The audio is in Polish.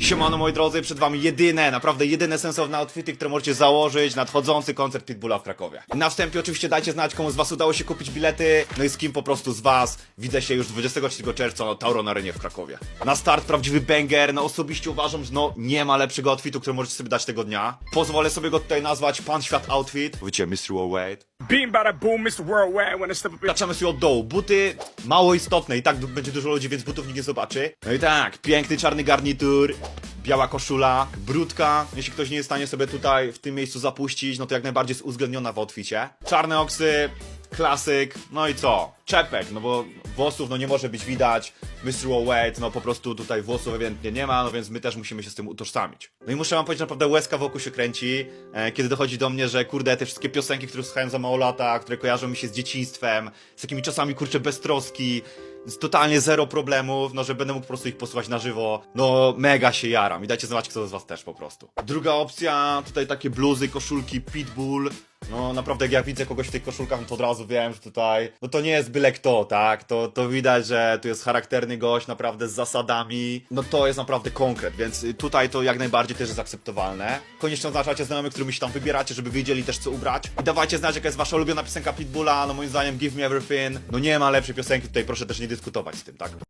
Siemano moi drodzy, przed wami jedyne, naprawdę jedyne sensowne outfity, które możecie założyć na nadchodzący koncert Pitbulla w Krakowie. Na wstępie oczywiście dajcie znać, komu z was udało się kupić bilety, no i z kim po prostu z was. Widzę się już 23 czerwca na Tauron Arenie w Krakowie. Na start prawdziwy banger, no osobiście uważam, że no nie ma lepszego outfitu, który możecie sobie dać tego dnia. Pozwolę sobie go tutaj nazwać Pan Świat Outfit. Powiecie Mr. Worldwide. Beam bada boom, Mr. Worldwide when I step up. Zaczynamy sobie od dołu. Buty mało istotne i tak będzie dużo ludzi, więc butów nikt nie zobaczy. No i tak, piękny czarny garnitur, biała koszula, brudka. Jeśli ktoś nie jest w stanie sobie tutaj w tym miejscu zapuścić, no to jak najbardziej jest uwzględniona w outficie. Czarne oksy, klasyk, no i co? Czepek, no bo włosów no nie może być widać. Mr. Wade, no po prostu tutaj włosów ewidentnie nie ma, no więc my też musimy się z tym utożsamić. No i muszę wam powiedzieć, naprawdę łezka wokół się kręci, e, kiedy dochodzi do mnie, że kurde, te wszystkie piosenki, które słuchałem za mało lata, które kojarzą mi się z dzieciństwem, z takimi czasami kurczę beztroski, totalnie zero problemów, no że będę mógł po prostu ich posłuchać na żywo, no mega się jaram i dajcie znać kto z was też po prostu. Druga opcja, tutaj takie bluzy, koszulki, pitbull, no naprawdę jak ja widzę kogoś w tych koszulkach, no to od razu wiem, że tutaj, no to nie jest byle kto, tak? To, to widać, że tu jest charakterny gość, naprawdę z zasadami. No to jest naprawdę konkret, więc tutaj to jak najbardziej też jest akceptowalne. Koniecznie oznaczacie znajomych, którymi się tam wybieracie, żeby wiedzieli też co ubrać. I dawajcie znać, jaka jest wasza ulubiona piosenka Pitbulla, no moim zdaniem Give Me Everything. No nie ma lepszej piosenki tutaj, proszę też nie dyskutować z tym, tak?